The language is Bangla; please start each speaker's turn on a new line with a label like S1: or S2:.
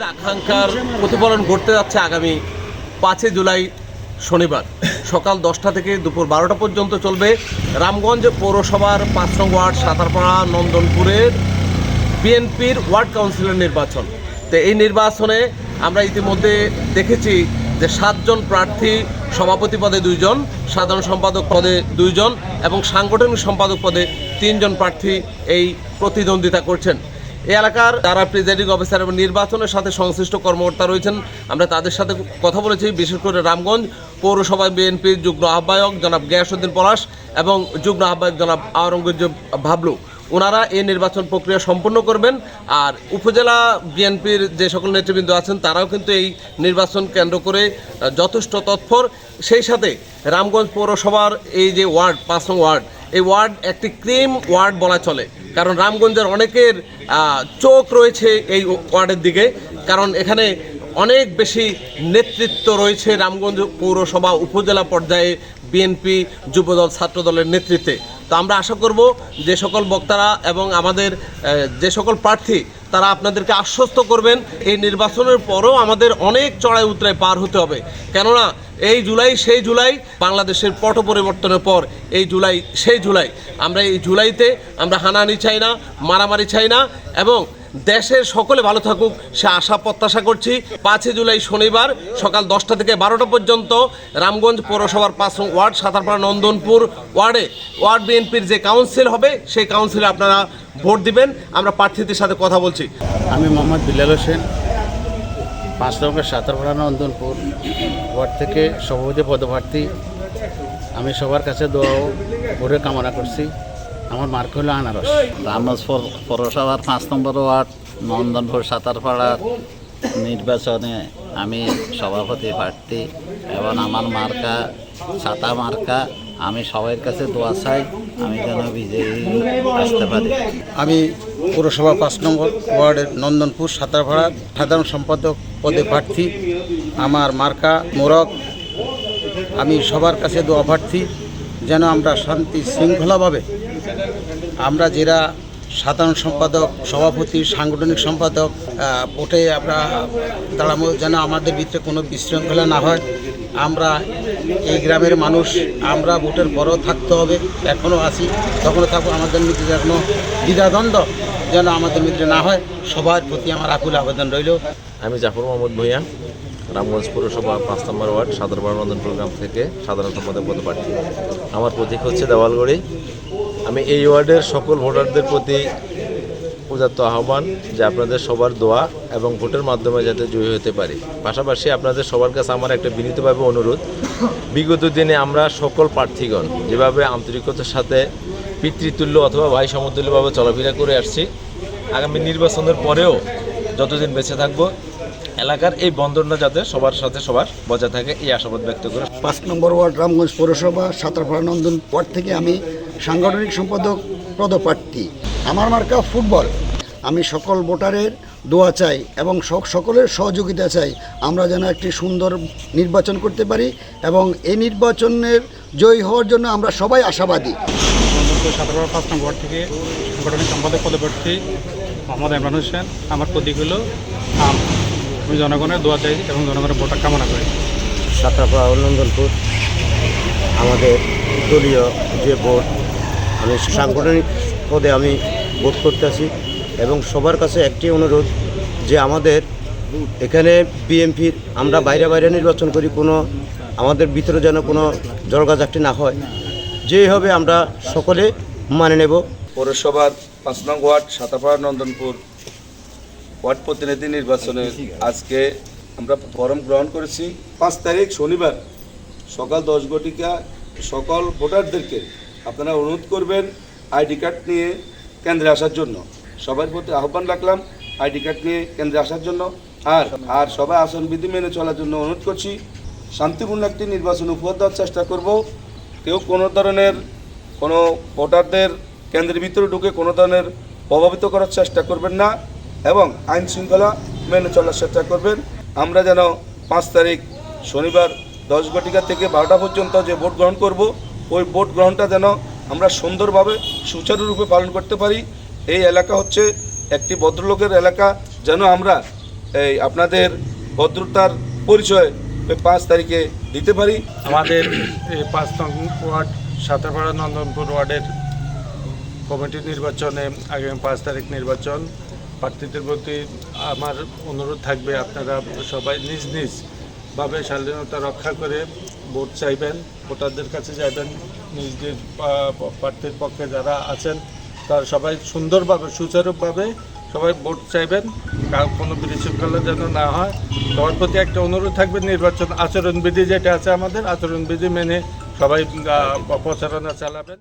S1: আকাঙ্ক্ষার প্রতিফলন ঘটতে যাচ্ছে আগামী পাঁচই জুলাই শনিবার। সকাল দশটা থেকে দুপুর বারোটা পর্যন্ত চলবে রামগঞ্জ পৌরসভার পাঁচ নং ওয়ার্ড, সাঁতারপাড়া নন্দনপুরের বিএনপির ওয়ার্ড কাউন্সিলর নির্বাচন। তো এই নির্বাচনে আমরা ইতিমধ্যে দেখেছি যে সাতজন প্রার্থী সভাপতি পদে দুইজন, সাধারণ সম্পাদক পদে দুইজন এবং সাংগঠনিক সম্পাদক পদে তিনজন প্রার্থী এই প্রতিদ্বন্দ্বিতা করছেন। এলাকার যারা প্রিজাইডিং অফিসার এবং নির্বাচনের সাথে সংশ্লিষ্ট কর্মকর্তা রয়েছেন, আমরা তাদের সাথে কথা বলেছি, বিশেষ করে রামগঞ্জ পৌরসভা বিএনপির যুগ্ম আহ্বায়ক জনাব গিয়াসুদ্দিন পলাশ এবং যুগ্ম আহ্বায়ক জনাব আওরঙ্গজেব ভাবলু। ওনারা এই নির্বাচন প্রক্রিয়া সম্পন্ন করবেন আর উপজেলা বিএনপির যে সকল নেতৃবৃন্দ আছেন, তারাও কিন্তু এই নির্বাচন কেন্দ্র করে যথেষ্ট তৎপর। সেই সাথে রামগঞ্জ পৌরসভার এই যে ওয়ার্ড, পাঁচ নং ওয়ার্ড এই ওয়ার্ড একটি ক্রিম ওয়ার্ড বলা চলে। কারণ রামগঞ্জের অনেকের চোখ রয়েছে এই ওয়ার্ডের দিকে। কারণ এখানে অনেক বেশি নেতৃত্ব রয়েছে রামগঞ্জ পৌরসভা উপজেলা পর্যায়ে বিএনপি যুবদল ছাত্রদলের নেতৃত্বে। তো আমরা আশা করব যে সকল বক্তারা এবং আমাদের যে সকল প্রার্থী তারা আপনাদেরকে আশ্বস্ত করবেন, এই নির্বাচনের পরও আমাদের অনেক চড়াই উতরায় পার হতে হবে। কেননা, এই জুলাই, সেই জুলাই বাংলাদেশের পট পরিবর্তনের পর, এই জুলাই, সেই জুলাই। আমরা এই জুলাইতে আমরা হানাহানি চাই না, মারামারি চাই না এবং দেশের সকলে ভালো থাকুক, সে আশা প্রত্যাশা করছি। পাঁচই জুলাই শনিবার সকাল দশটা থেকে বারোটা পর্যন্ত রামগঞ্জ পৌরসভার পাঁচ ওয়ার্ড, সাঁতারপাড়া, নন্দনপুর ওয়ার্ডে ওয়ার্ড বিএনপির যে কাউন্সিল হবে, সেই কাউন্সিলে আপনারা ভোট দিবেন। আমরা প্রার্থীদের সাথে কথা বলছি।
S2: আমি মোহাম্মদ বিলাল হোসেন, পাঁচ নম্বর সাঁতারপাড়া, নন্দনপুর ওয়ার্ড থেকে সভাপতি পদপ্রার্থী। আমি সবার কাছে দোয়া ভোটের কামনা করছি। আমার মার্ক হলো আনারস।
S3: রামগঞ্জ পৌর- পৌরসভার পাঁচ নম্বর ওয়ার্ড নন্দনপুর সাঁতারপাড়ার নির্বাচনে আমি সভাপতি প্রার্থী এবং আমার মার্কা ছাতা মার্কা। আমি সবার কাছে দোয়া চাই আমি যেন বিজয়ী আসতে পারি।
S2: আমি পৌরসভা পাঁচ নম্বর ওয়ার্ডের নন্দনপুর সাঁতারপাড়ার সাধারণ সম্পাদক পদে প্রার্থী আমার মার্কা মোরক আমি সবার কাছে দোয়া প্রার্থী যেন আমরা শান্তি শৃঙ্খলাভাবে আমরা যারা সাধারণ সম্পাদক, সভাপতি, সাংগঠনিক সম্পাদক ভোটে আমরা দাঁড়াবো যেন আমাদের ভিতরে কোনো বিশৃঙ্খলা না হয়। আমরা এই গ্রামের মানুষ, আমরা ভোটের পরেও থাকতে হবে এখনও আছি, তখনও থাকব। আমাদের মধ্যে যেন দ্বিধাদ্বন্দ্ব যেন আমাদের মধ্যে না হয়, সবার প্রতি আমার আকুল আবেদন রইল।
S4: আমি জাফর মোহাম্মদ ভূঁইয়া, রামগঞ্জ পৌরসভা পাঁচ নম্বর ওয়ার্ড সাধারণ নন্দন প্রোগ্রাম থেকে সাধারণ সম্পাদক পদে প্রার্থী আমার প্রতীক হচ্ছে দেওয়ালগড়ি। আমি এই ওয়ার্ডের সকল ভোটারদের প্রতি উদাত্ত আহ্বান যে আপনাদের সবার দোয়া এবং ভোটের মাধ্যমে যাতে জয়ী হতে পারি। পাশাপাশি আপনাদের সবার কাছে আমার একটা বিনীতভাবে অনুরোধ। বিগত দিনে আমরা সকল প্রার্থীগণ যেভাবে আন্তরিকতার সাথে পিতৃতুল্য অথবা ভাই সমতুল্যভাবে চলাফেরা করে আসছি, আগামী নির্বাচনের পরেও যতদিন বেঁচে থাকব, এলাকার এই বন্ধনটা যাতে সবার সাথে সবার বজায় থাকে, এই আশাবাদ ব্যক্ত করে।
S5: পাঁচ নম্বর ওয়ার্ড রামগঞ্জ পৌরসভা, সাঁতারপাড়া নন্দন ওয়ার্ড থেকে আমি সাংগঠনিক সম্পাদক পদপ্রার্থী। আমার মার্কা ফুটবল। আমি সকল ভোটারের দোয়া চাই এবং সক- সকলের সহযোগিতা চাই। আমরা যেন একটি সুন্দর নির্বাচন করতে পারি এবং এই নির্বাচনের জয়ী হওয়ার জন্য আমরা সবাই আশাবাদী।
S6: সাতারবার পাঁচ নম্বর থেকে সাংগঠনিক সম্পাদক পদপ্রার্থী মোহাম্মদ ইমরান হোসেন। আমার প্রতীক হলো আম আমি জনগণের দোয়া চাই এবং জনগণের ভোটার কামনা করি।
S7: সাঁতরাপাড়া নন্দনপুর আমাদের দলীয় যে ভোট আমি সাংগঠনিক পদে আমি ভোট করতে আসি এবং সবার কাছে একটি অনুরোধ যে আমাদের এখানে বিএমপির আমরা বাইরে বাইরে নির্বাচন করি, কোনো আমাদের ভিতরে যেন কোনো জলগাজাটি না হয়। যেই হবে আমরা সকলে মানে নেব।
S8: পৌরসভার পাঁচ নং ওয়ার্ড, সাতাপাড়া, নন্দনপুর ওয়ার্ড প্রতিনিধি নির্বাচনে আজকে আমরা ফরম গ্রহণ করেছি। পাঁচ তারিখ শনিবার সকাল দশ ঘটিকা সকল ভোটারদেরকে আপনারা অনুরোধ করবেন আইডি কার্ড নিয়ে কেন্দ্রে আসার জন্য। সবার প্রতি আহ্বান রাখলাম আইডি কার্ড নিয়ে কেন্দ্রে আসার জন্য। আর আর সবাই আসন বিধি মেনে চলার জন্য অনুরোধ করছি। শান্তিপূর্ণ একটি নির্বাচন উপহার দেওয়ার চেষ্টা করব। কেউ কোনো ধরনের কোনো ভোটারদের কেন্দ্রের ভিতরে ঢুকে কোনো ধরনের প্রভাবিত করার চেষ্টা করবেন না এবং আইন শৃঙ্খলা মেনে চলার চেষ্টা করবেন। আমরা যেন পাঁচ তারিখ শনিবার দশ ঘটিকা থেকে বারোটা পর্যন্ত যে ভোট গ্রহণ করব ওই ভোট গ্রহণটা যেন আমরা সুন্দরভাবে, সুচারুরূপে পালন করতে পারি। এই এলাকা হচ্ছে একটি ভদ্রলোকের এলাকা। যেন আমরা এই আপনাদের ভদ্রতার পরিচয় পাঁচ তারিখে দিতে পারি।
S6: আমাদের এই পাঁচ নং ওয়ার্ড, সাতাপাড়া নন্দনপুর ওয়ার্ডের কমিটি নির্বাচনে আগামী পাঁচ তারিখ নির্বাচন। প্রার্থীদের প্রতি আমার অনুরোধ থাকবে আপনারা সবাই নিজ নিজ ভাবে স্বাধীনতা রক্ষা করে ভোট চাইবেন, ভোটারদের কাছে যাইবেন নিজ নিজ প্রার্থীর পক্ষে যারা আছেন, তারা সবাই সুন্দরভাবে, সুচারুভাবে সবাই ভোট চাইবেন। কোনো বিশৃঙ্খলা যেন না হয়। সবার প্রতি একটা অনুরোধ থাকবে, নির্বাচন আচরণবিধি যেটা আছে আমাদের, আচরণবিধি মেনে সবাই প্রচারণা চালাবেন।